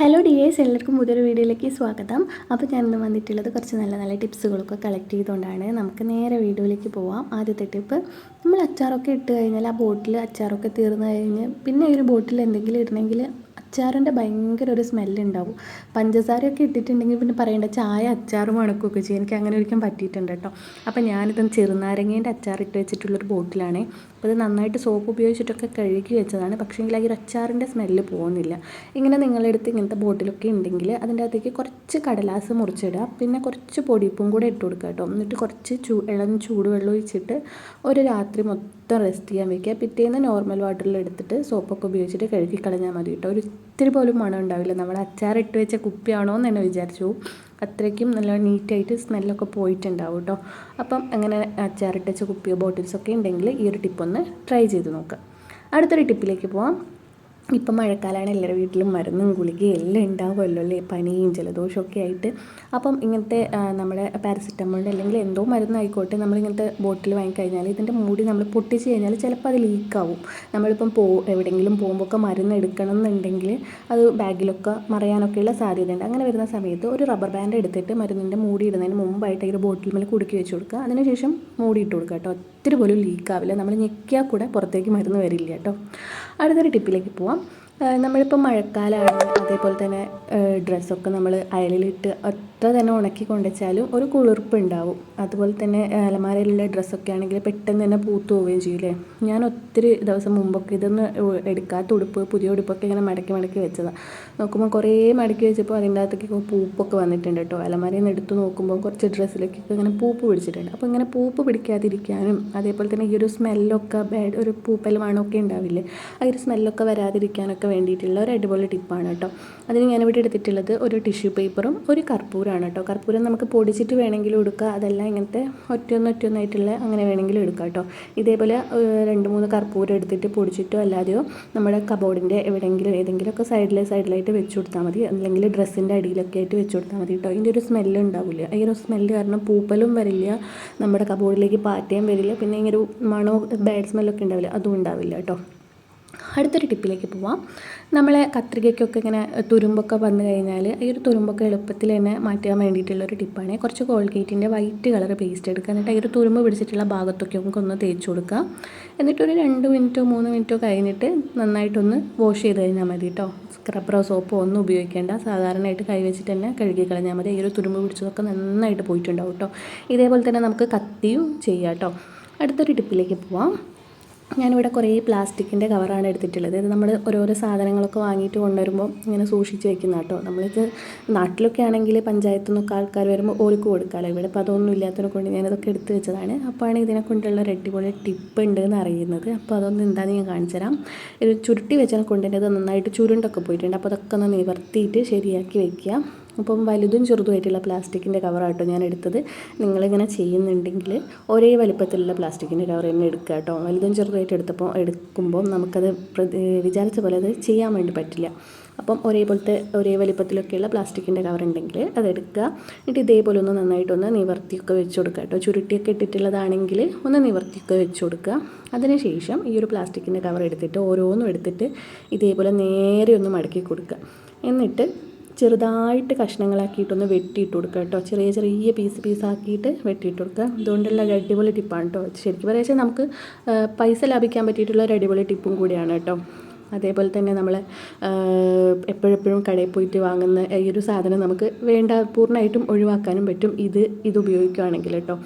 Hello D S എല്ലാവർക്കും പുതിയൊരു വീഡിയോയിലേക്ക് സ്വാഗതം. അപ്പോൾ ഞാനിന്ന് വന്നിട്ടുള്ളത് കുറച്ച് നല്ല നല്ല ടിപ്സുകളൊക്കെ കളക്ട് ചെയ്തുകൊണ്ടാണ്. നമുക്ക് നേരെ വീഡിയോയിലേക്ക് പോവാം. ആദ്യത്തെ ടിപ്പ് നമ്മൾ അച്ചാറൊക്കെ ഇട്ട് കഴിഞ്ഞാൽ ആ ബോട്ടിൽ അച്ചാറൊക്കെ തീർന്നു കഴിഞ്ഞ് പിന്നെ ഒരു ബോട്ടിൽ എന്തെങ്കിലും ഇടണമെങ്കിൽ അച്ചാറിന്റെ ഭയങ്കര ഒരു സ്മെല്ലുണ്ടാവും. പഞ്ചസാരയൊക്കെ ഇട്ടിട്ടുണ്ടെങ്കിൽ പിന്നെ പറയേണ്ട ചായ അച്ചാർ മണക്കുകയൊക്കെ ചെയ്യും. എനിക്ക് അങ്ങനെ ഒരിക്കലും പറ്റിയിട്ടുണ്ട് കേട്ടോ. അപ്പോൾ ഞാനിതും ചെറുനാരങ്ങേന്റെ അച്ചാർ ഇട്ട് വെച്ചിട്ടുള്ളൊരു ബോട്ടിലാണ്. അപ്പോൾ ഇത് നന്നായിട്ട് സോപ്പ് ഉപയോഗിച്ചിട്ടൊക്കെ കഴുകി വെച്ചതാണ്. പക്ഷേ എങ്കിൽ ആ ഒരു അച്ചാറിന്റെ സ്മെല്ല് പോകുന്നില്ല. ഇങ്ങനെ നിങ്ങളുടെ അടുത്ത് ഇങ്ങനത്തെ ബോട്ടിലൊക്കെ ഉണ്ടെങ്കിൽ അതിന്റെ അകത്തേക്ക് കുറച്ച് കടലാസ് മുറിച്ചിടുക. പിന്നെ കുറച്ച് പൊടിപ്പും കൂടെ ഇട്ട് കൊടുക്കുക കേട്ടോ. എന്നിട്ട് കുറച്ച് ചൂ ഇളം ചൂടുവെള്ളം ഒഴിച്ചിട്ട് ഒരു രാത്രി മൊത്തം റെസ്റ്റ് ചെയ്യാൻ വെക്കുക. പിറ്റേന്ന് നോർമൽ വാട്ടറിൽ എടുത്തിട്ട് സോപ്പൊക്കെ ഉപയോഗിച്ചിട്ട് കഴുകി കളഞ്ഞാൽ മതി കേട്ടോ. ഒരു ഇത്തിരി പോലും മണം ഉണ്ടാവില്ല. നമ്മൾ അച്ചാറിട്ട് വെച്ച കുപ്പിയാണോ എന്ന് തന്നെ വിചാരിച്ചു അത്രയ്ക്കും നല്ല നീറ്റായിട്ട് സ്മെല്ലൊക്കെ പോയിട്ടുണ്ടാവും കേട്ടോ. അപ്പം അങ്ങനെ അച്ചാറിട്ട് വെച്ച കുപ്പിയോ ബോട്ടിൽസൊക്കെ ഉണ്ടെങ്കിൽ ഈ ഒരു ടിപ്പൊന്ന് ട്രൈ ചെയ്ത് നോക്കുക. അടുത്തൊരു ടിപ്പിലേക്ക് പോവാം. ഇപ്പം മഴക്കാലമാണ് എല്ലാവരുടെ വീട്ടിലും മരുന്നും ഗുളികയും എല്ലാം ഉണ്ടാവുമല്ലോ അല്ലേ? പനിയും ജലദോഷമൊക്കെ ആയിട്ട്. അപ്പം ഇങ്ങനത്തെ നമ്മുടെ പാരസെറ്റമോളിന്റെ അല്ലെങ്കിൽ എന്തോ മരുന്നായിക്കോട്ടെ നമ്മളിങ്ങനത്തെ ബോട്ടിൽ വാങ്ങിക്കഴിഞ്ഞാൽ ഇതിന്റെ മൂടി നമ്മൾ പൊട്ടിച്ച് കഴിഞ്ഞാൽ ചിലപ്പോൾ അത് ലീക്കാവും നമ്മളിപ്പം പോ എവിടെയെങ്കിലും പോകുമ്പോൾ മരുന്ന് എടുക്കണം എന്നുണ്ടെങ്കിൽ അത് ബാഗിലൊക്കെ മറയാനൊക്കെയുള്ള സാധ്യതയുണ്ട്. അങ്ങനെ വരുന്ന സമയത്ത് ഒരു റബ്ബർ ബാൻഡ് എടുത്തിട്ട് മരുന്നിന്റെ മൂടി ഇടുന്നതിന് മുമ്പായിട്ട് ഈ ഒരു ബോട്ടിൽ മേലെ കുടുക്കി വെച്ച് കൊടുക്കുക. അതിനുശേഷം മൂടി ഇട്ട് കൊടുക്കുക കേട്ടോ. ഒത്തിരി പോലും ലീക്കാവില്ല നമ്മൾ ഞെക്കിയാൽ കൂടെ പുറത്തേക്ക് മരുന്ന് വരില്ല കേട്ടോ. അടുത്തൊരു ടിപ്പിലേക്ക് പോവാം. നമ്മളിപ്പോൾ മഴക്കാലമാണ് അതേപോലെ തന്നെ ഡ്രസ്സൊക്കെ നമ്മൾ അയലിലിട്ട് എത്ര തന്നെ ഉണക്കി കൊണ്ടുവച്ചാലും ഒരു കുളിർപ്പ് ഉണ്ടാവും അതുപോലെ തന്നെ അലമാരയിലുള്ള ഡ്രസ്സൊക്കെ ആണെങ്കിൽ പെട്ടെന്ന് തന്നെ പൂത്തു പോവുകയും ചെയ്യില്ലേ ഞാൻ ഒത്തിരി ദിവസം മുമ്പൊക്കെ ഇതൊന്ന് എടുക്കാത്ത ഉടുപ്പ് പുതിയ ഉടുപ്പൊക്കെ ഇങ്ങനെ മടക്കി മടക്കി വെച്ചതാണ് നോക്കുമ്പോൾ കുറേ മടക്കി വെച്ചപ്പോൾ അതിന്റെ അകത്തേക്ക് പൂപ്പൊക്കെ വന്നിട്ടുണ്ട് കേട്ടോ. അലമാരയിൽ നിന്ന് എടുത്ത് നോക്കുമ്പോൾ കുറച്ച് ഡ്രസ്സിലേക്കൊക്കെ ഇങ്ങനെ പൂപ്പ് പിടിച്ചിട്ടുണ്ട്. അപ്പോൾ ഇങ്ങനെ പൂപ്പ് പിടിക്കാതിരിക്കാനും അതേപോലെ തന്നെ ഈ ഒരു സ്മെല്ലൊക്കെ ബാഡ് ഒരു പൂപ്പൽ മണമൊക്കെ ഉണ്ടാവില്ലേ? ആ ഒരു സ്മെല്ലൊക്കെ വരാതിരിക്കാനൊക്കെ വേണ്ടിയിട്ടുള്ള ഒരു അടിപൊളി ടിപ്പാണ് കേട്ടോ. അതിന് ഇവിടെ എടുത്തിട്ടുള്ളത് ഒരു ടിഷ്യൂ പേപ്പറും ഒരു കർപ്പൂരമാണ് കേട്ടോ. കർപ്പൂരം നമുക്ക് പൊടിച്ചിട്ട് വേണമെങ്കിലും എടുക്കുക അതല്ല ഇങ്ങനത്തെ ഒറ്റയൊന്ന് ഒറ്റയൊന്നായിട്ടുള്ള അങ്ങനെ വേണമെങ്കിലും എടുക്കുക കേട്ടോ. ഇതേപോലെ രണ്ട് മൂന്ന് കർപ്പൂരം എടുത്തിട്ട് പൊടിച്ചിട്ടോ അല്ലാതെയോ നമ്മുടെ കബോർഡിന്റെ എവിടെയെങ്കിലും ഏതെങ്കിലുമൊക്കെ സൈഡിലെ സൈഡിലായിട്ട് വെച്ച് കൊടുത്താൽ മതി. അല്ലെങ്കിൽ ഡ്രസ്സിന്റെ അടിയിലൊക്കെ ആയിട്ട് വെച്ച് കൊടുത്താൽ മതി കേട്ടോ. ഇതിന്റെ ഒരു സ്മെല്ല് ഉണ്ടാവില്ല. ഈ ഒരു സ്മെല്ല് കാരണം പൂപ്പലും വരില്ല നമ്മുടെ കബോർഡിലേക്ക് പാറ്റയും വരില്ല പിന്നെ ഇങ്ങനെ ഒരു മണോ ബാഡ് സ്മെല്ലൊക്കെ ഉണ്ടാവില്ല. അതും ഉണ്ടാവില്ല കേട്ടോ. അടുത്തൊരു ടിപ്പിലേക്ക് പോവാം. നമ്മളെ കത്രികയ്ക്കൊക്കെ ഇങ്ങനെ തുരുമ്പൊക്കെ വന്നു കഴിഞ്ഞാൽ ഈ ഒരു തുരുമ്പൊക്കെ എളുപ്പത്തിൽ തന്നെ മാറ്റാൻ വേണ്ടിയിട്ടുള്ളൊരു ടിപ്പാണ്. കുറച്ച് കോൾഗേറ്റിന്റെ വൈറ്റ് കളർ പേസ്റ്റ് എടുക്കുക. എന്നിട്ട് ഈ ഒരു തുരുമ്പ് പിടിച്ചിട്ടുള്ള ഭാഗത്തൊക്കെ നമുക്ക് ഒന്ന് തേച്ച് കൊടുക്കുക എന്നിട്ടൊരു രണ്ട് മിനിറ്റോ മൂന്ന് മിനിറ്റോ കഴിഞ്ഞിട്ട് നന്നായിട്ടൊന്ന് വാഷ് ചെയ്ത് കഴിഞ്ഞാൽ മതി കേട്ടോ. സ്ക്രബ്ബറോ സോപ്പോ ഒന്നും ഉപയോഗിക്കേണ്ട. സാധാരണയായിട്ട് കൈവച്ചിട്ട് തന്നെ കഴുകി കളഞ്ഞാൽ മതി. ഈ ഒരു തുരുമ്പ് പിടിച്ചതൊക്കെ നന്നായിട്ട് പോയിട്ടുണ്ടാവും കേട്ടോ. ഇതേപോലെ തന്നെ നമുക്ക് കത്തിയും ചെയ്യാം കേട്ടോ. അടുത്തൊരു ടിപ്പിലേക്ക് പോവാം. ഞാനിവിടെ കുറേ പ്ലാസ്റ്റിക്കിന്റെ കവറാണ് എടുത്തിട്ടുള്ളത്. ഇത് നമ്മൾ ഓരോരോ സാധനങ്ങളൊക്കെ വാങ്ങിയിട്ട് കൊണ്ടുവരുമ്പോൾ ഇങ്ങനെ സൂക്ഷിച്ച് വെക്കുന്ന കേട്ടോ. നമ്മളിത് നാട്ടിലൊക്കെ ആണെങ്കിൽ പഞ്ചായത്തു നിന്നൊക്കെ ആൾക്കാർ വരുമ്പോൾ ഓർക്ക് കൊടുക്കാമല്ലോ ഇവിടെ ഇപ്പോൾ അതൊന്നും ഇല്ലാത്തതിനെ കൊണ്ട് ഞാനിതൊക്കെ എടുത്ത് വെച്ചതാണ്. അപ്പോഴാണ് ഇതിനെ കൊണ്ടുള്ള ഒരു അടിപൊളി ടിപ്പ് ഉണ്ട് എന്ന് അറിയുന്നത്. അപ്പോൾ അതൊന്നും എന്താണെന്ന് ഞാൻ കാണിച്ചു തരാം. ഇത് ചുരുട്ടി വെച്ചാൽ കൊണ്ടുതന്നെ അത് നന്നായിട്ട് ചുരുണ്ടൊക്കെ പോയിട്ടുണ്ട്. അപ്പോൾ അതൊക്കെ ഒന്ന് നിവർത്തിയിട്ട് ശരിയാക്കി വെക്കുക. അപ്പം വലുതും ചെറുതുമായിട്ടുള്ള പ്ലാസ്റ്റിക്കിന്റെ കവറാട്ടോ ഞാൻ എടുത്തത്. നിങ്ങളിങ്ങനെ ചെയ്യുന്നുണ്ടെങ്കിൽ ഒരേ വലിപ്പത്തിലുള്ള പ്ലാസ്റ്റിക്കിന്റെ കവർ തന്നെ എടുക്കുക കേട്ടോ. വലുതും ചെറുതുമായിട്ട് എടുത്തപ്പോൾ എടുക്കുമ്പോൾ നമുക്കത് വിചാരിച്ച പോലെ അത് ചെയ്യാൻ വേണ്ടി പറ്റില്ല. അപ്പം ഒരേപോലത്തെ ഒരേ വലിപ്പത്തിലൊക്കെയുള്ള പ്ലാസ്റ്റിക്കിന്റെ കവർ ഉണ്ടെങ്കിൽ അതെടുക്കുക. എന്നിട്ട് ഇതേപോലെ ഒന്ന് നന്നായിട്ടൊന്ന് നിവർത്തിയൊക്കെ വെച്ച് കൊടുക്കുക കേട്ടോ. ചുരുട്ടിയൊക്കെ ഇട്ടിട്ടുള്ളതാണെങ്കിൽ ഒന്ന് നിവർത്തിയൊക്കെ വെച്ച് കൊടുക്കുക. അതിനുശേഷം ഈ ഒരു പ്ലാസ്റ്റിക്കിന്റെ കവർ എടുത്തിട്ട് ഓരോന്നും എടുത്തിട്ട് ഇതേപോലെ നേരെ ഒന്ന് മടക്കി കൊടുക്കുക. എന്നിട്ട് ചെറുതായിട്ട് കഷ്ണങ്ങളാക്കിയിട്ടൊന്ന് വെട്ടിയിട്ട് കൊടുക്കുക കേട്ടോ. ചെറിയ ചെറിയ പീസ് പീസാക്കിയിട്ട് വെട്ടിയിട്ട് കൊടുക്കുക. അതുകൊണ്ടുള്ള ഒരു അടിപൊളി ടിപ്പാണ് കേട്ടോ. ശരിക്കും പറയുക നമുക്ക് പൈസ ലാഭിക്കാൻ പറ്റിയിട്ടുള്ള ഒരു അടിപൊളി ടിപ്പും കൂടിയാണ് കേട്ടോ. അതേപോലെ തന്നെ നമ്മൾ എപ്പോഴെപ്പോഴും കടയിൽ പോയിട്ട് വാങ്ങുന്ന ഈ ഒരു സാധനം നമുക്ക് വേണ്ട പൂർണമായിട്ടും ഒഴിവാക്കാനും പറ്റും. ഇത് ഇത് ഉപയോഗിക്കുകയാണെങ്കിൽ കേട്ടോ.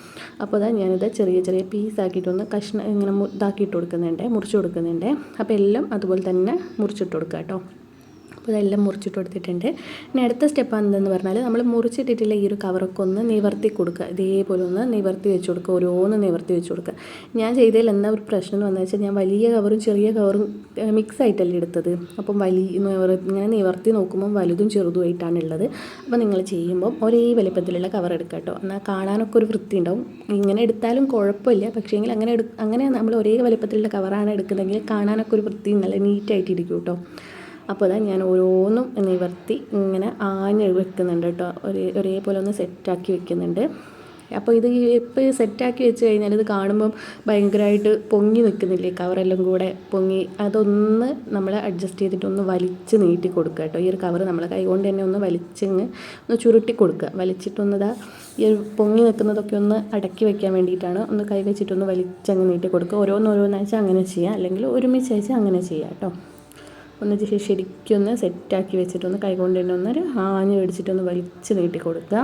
അപ്പോൾ അതാ ഞാനിത് ചെറിയ ചെറിയ പീസാക്കിയിട്ടൊന്ന് കഷ്ണം ഇങ്ങനെ ഇതാക്കിയിട്ട് കൊടുക്കുന്നുണ്ട് മുറിച്ച് കൊടുക്കുന്നുണ്ട്. അപ്പോൾ എല്ലാം അതുപോലെ തന്നെ മുറിച്ചിട്ട് കൊടുക്കുക കേട്ടോ. അപ്പോൾ ഇതെല്ലാം മുറിച്ചിട്ട് കൊടുത്തിട്ടുണ്ട്. ഇനി അടുത്ത സ്റ്റെപ്പ് എന്തെന്ന് പറഞ്ഞാൽ നമ്മൾ മുറിച്ചിട്ടിട്ടുള്ള ഈ ഒരു കവറൊക്കെ ഒന്ന് നിവർത്തി കൊടുക്കുക. ഇതേപോലെ ഒന്ന് നിവർത്തി വെച്ച് കൊടുക്കുക. ഓരോന്ന് നിവർത്തി വെച്ച് കൊടുക്കുക. ഞാൻ ചെയ്തതിൽ എന്താ ഒരു പ്രശ്നം എന്ന് വെച്ചാൽ ഞാൻ വലിയ കവറും ചെറിയ കവറും മിക്സ് ആയിട്ടല്ലേ എടുത്തത്. അപ്പം വലിയ ഇങ്ങനെ നിവർത്തി നോക്കുമ്പോൾ വലുതും ചെറുതുമായിട്ടാണ് ഉള്ളത്. അപ്പോൾ നിങ്ങൾ ചെയ്യുമ്പോൾ ഒരേ വലിപ്പത്തിലുള്ള കവർ എടുക്കുക കേട്ടോ. എന്നാൽ കാണാനൊക്കെ ഒരു വൃത്തി ഉണ്ടാവും. ഇങ്ങനെ എടുത്താലും കുഴപ്പമില്ല. പക്ഷേ എങ്കിൽ അങ്ങനെ അങ്ങനെ നമ്മൾ ഒരേ വലിപ്പത്തിലുള്ള കവറാണ് എടുക്കുന്നതെങ്കിൽ കാണാനൊക്കെ ഒരു വൃത്തി നല്ല നീറ്റായിട്ടിരിക്കും കേട്ടോ. അപ്പോൾ അതാ ഞാൻ ഓരോന്നും നിവർത്തി ഇങ്ങനെ ആഞ്ഞ് വെക്കുന്നുണ്ട് കേട്ടോ. ഒരേ ഒരേപോലെ ഒന്ന് സെറ്റാക്കി വെക്കുന്നുണ്ട്. അപ്പോൾ ഇത് ഇപ്പോൾ സെറ്റാക്കി വെച്ച് കഴിഞ്ഞാൽ ഇത് കാണുമ്പം ഭയങ്കരമായിട്ട് പൊങ്ങി നിൽക്കുന്നില്ലേ? കവറെല്ലാം കൂടെ പൊങ്ങി അതൊന്ന് നമ്മൾ അഡ്ജസ്റ്റ് ചെയ്തിട്ട് ഒന്ന് വലിച്ച് നീട്ടി കൊടുക്കുക കേട്ടോ. ഈ ഒരു കവർ നമ്മളെ കൈ കൊണ്ട് തന്നെ ഒന്ന് വലിച്ചിങ്ങ് ഒന്ന് ചുരുട്ടി കൊടുക്കുക. വലിച്ചിട്ടൊന്ന് ഈ ഒരു പൊങ്ങി നിൽക്കുന്നതൊക്കെ ഒന്ന് അടക്കി വെക്കാൻ വേണ്ടിയിട്ടാണ് ഒന്ന് കൈ വെച്ചിട്ടൊന്ന് വലിച്ചങ്ങ് നീട്ടി കൊടുക്കുക. ഓരോന്നോരോന്നാഴ്ച അങ്ങനെ ചെയ്യുക അല്ലെങ്കിൽ ഒരുമിച്ചാഴ്ച അങ്ങനെ ചെയ്യുക കേട്ടോ. ഒന്ന് ശരിക്കൊന്ന് സെറ്റാക്കി വെച്ചിട്ടൊന്ന് കൈകൊണ്ട് തന്നെ ഒന്ന് ആഞ്ഞ് പിടിച്ചിട്ടൊന്ന് വലിച്ച് നീട്ടി കൊടുക്കുക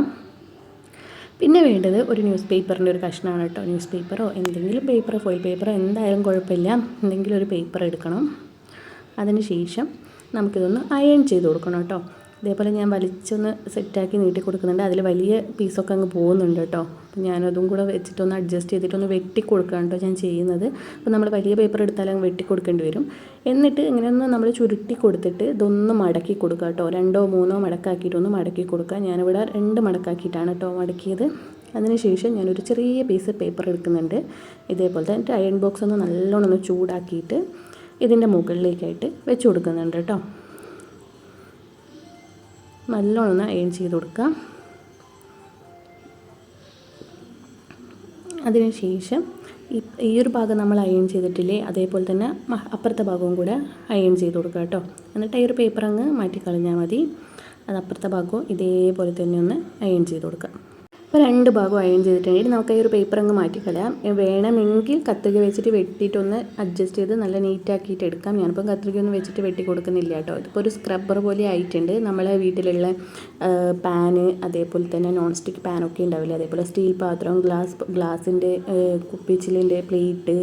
പിന്നെ വേണ്ടത് ഒരു ന്യൂസ് പേപ്പറിന്റെ ഒരു കഷ്ണമാണ് കേട്ടോ. ന്യൂസ് പേപ്പറോ എന്തെങ്കിലും പേപ്പർ ഫോയിൽ പേപ്പറോ എന്തായാലും കുഴപ്പമില്ല. എന്തെങ്കിലും ഒരു പേപ്പർ എടുക്കണം. അതിന് ശേഷം നമുക്കിതൊന്ന് അയൺ ചെയ്ത് കൊടുക്കണം കേട്ടോ. ഇതേപോലെ ഞാൻ വലിച്ചൊന്ന് സെറ്റാക്കി നീട്ടി കൊടുക്കുന്നുണ്ട്. അതിൽ വലിയ പീസൊക്കെ അങ്ങ് പോകുന്നുണ്ട് കേട്ടോ. അപ്പോൾ ഞാനതും കൂടെ വെച്ചിട്ടൊന്ന് അഡ്ജസ്റ്റ് ചെയ്തിട്ടൊന്ന് വെട്ടി കൊടുക്കുകയാണ് കേട്ടോ ഞാൻ ചെയ്യുന്നത്. അപ്പോൾ നമ്മൾ വലിയ പേപ്പർ എടുത്താൽ അങ്ങ് വെട്ടി കൊടുക്കേണ്ടി വരും. എന്നിട്ട് ഇങ്ങനെയൊന്ന് നമ്മൾ ചുരുട്ടി കൊടുത്തിട്ട് ഇതൊന്ന് മടക്കി കൊടുക്കുക കേട്ടോ. രണ്ടോ മൂന്നോ മടക്കാക്കിയിട്ടൊന്ന് മടക്കി കൊടുക്കുക ഞാനിവിടെ രണ്ട് മടക്കാക്കിയിട്ടാണ് കേട്ടോ മടക്കിയത്. അതിനുശേഷം ഞാനൊരു ചെറിയ പീസ് പേപ്പർ എടുക്കുന്നുണ്ട്. ഇതേപോലത്തെ എന്റെ അയൺ ബോക്സ് ഒന്ന് നല്ലോണം ഒന്ന് ചൂടാക്കിയിട്ട് ഇതിന്റെ മുകളിലേക്കായിട്ട് വെച്ച് കൊടുക്കുന്നുണ്ട് കേട്ടോ. നല്ലോണം ഒന്ന് അയൺ ചെയ്ത് കൊടുക്കുക. അതിനുശേഷം ഈ ഒരു ഭാഗം നമ്മൾ അയൺ ചെയ്തിട്ടില്ലേ അതേപോലെ തന്നെ അപ്പുറത്തെ ഭാഗവും കൂടെ അയൺ ചെയ്ത് കൊടുക്കുക കേട്ടോ. എന്നിട്ട് ഈ ഒരു പേപ്പർ അങ്ങ് മാറ്റിക്കളഞ്ഞാൽ മതി. അത് അപ്പുറത്തെ ഭാഗവും ഇതേപോലെ തന്നെ ഒന്ന് അയൺ ചെയ്ത് കൊടുക്കുക. അപ്പോൾ രണ്ട് ഭാഗം അയൺ ചെയ്തിട്ടുണ്ടെങ്കിൽ നമുക്ക് ഈ ഒരു പേപ്പർ അങ്ങ് മാറ്റിക്കളയാം വേണമെങ്കിൽ കത്രിക വെച്ചിട്ട് വെട്ടിയിട്ടൊന്ന് അഡ്ജസ്റ്റ് ചെയ്ത് നല്ല നീറ്റാക്കിയിട്ട് എടുക്കാം. ഞാനിപ്പം കത്രികയൊന്നും വെച്ചിട്ട് വെട്ടി കൊടുക്കുന്നില്ല കേട്ടോ. ഇതിപ്പോൾ ഒരു സ്ക്രബ്ബർ പോലെ ആയിട്ടുണ്ട്. നമ്മളെ വീട്ടിലുള്ള പാന് അതേപോലെ തന്നെ നോൺ സ്റ്റിക്ക് പാനൊക്കെ ഉണ്ടാവില്ല? അതേപോലെ സ്റ്റീൽ പാത്രം ഗ്ലാസ് ഗ്ലാസിന്റെ കുപ്പിച്ചിലിന്റെ പ്ലേറ്റ്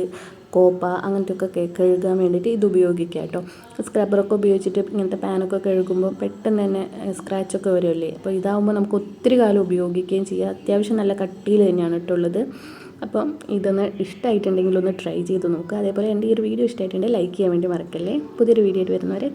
കോപ്പ അങ്ങനത്തെയൊക്കെ കഴുകാൻ വേണ്ടിയിട്ട് ഇത് ഉപയോഗിക്കുക കേട്ടോ. സ്ക്രബ്ബറൊക്കെ ഉപയോഗിച്ചിട്ട് ഇങ്ങനത്തെ പാനൊക്കെ കഴുകുമ്പോൾ പെട്ടെന്ന് തന്നെ സ്ക്രാച്ചൊക്കെ വരുമല്ലേ? അപ്പോൾ ഇതാകുമ്പോൾ നമുക്ക് ഒത്തിരി കാലം ഉപയോഗിക്കുകയും ചെയ്യാം. അത്യാവശ്യം നല്ല കട്ടിയിൽ തന്നെയാണ് ഇട്ടുള്ളത് അപ്പം ഇതൊന്ന് ഇഷ്ടമായിട്ടുണ്ടെങ്കിൽ ഒന്ന് ട്രൈ ചെയ്ത് നോക്കുക. അതേപോലെ എന്റെ ഈ ഒരു വീഡിയോ ഇഷ്ടമായിട്ടുണ്ടെങ്കിൽ ലൈക്ക് ചെയ്യാൻ വേണ്ടി മറക്കല്ലേ? പുതിയൊരു വീഡിയോ ആയിട്ട് വരുന്നവരെ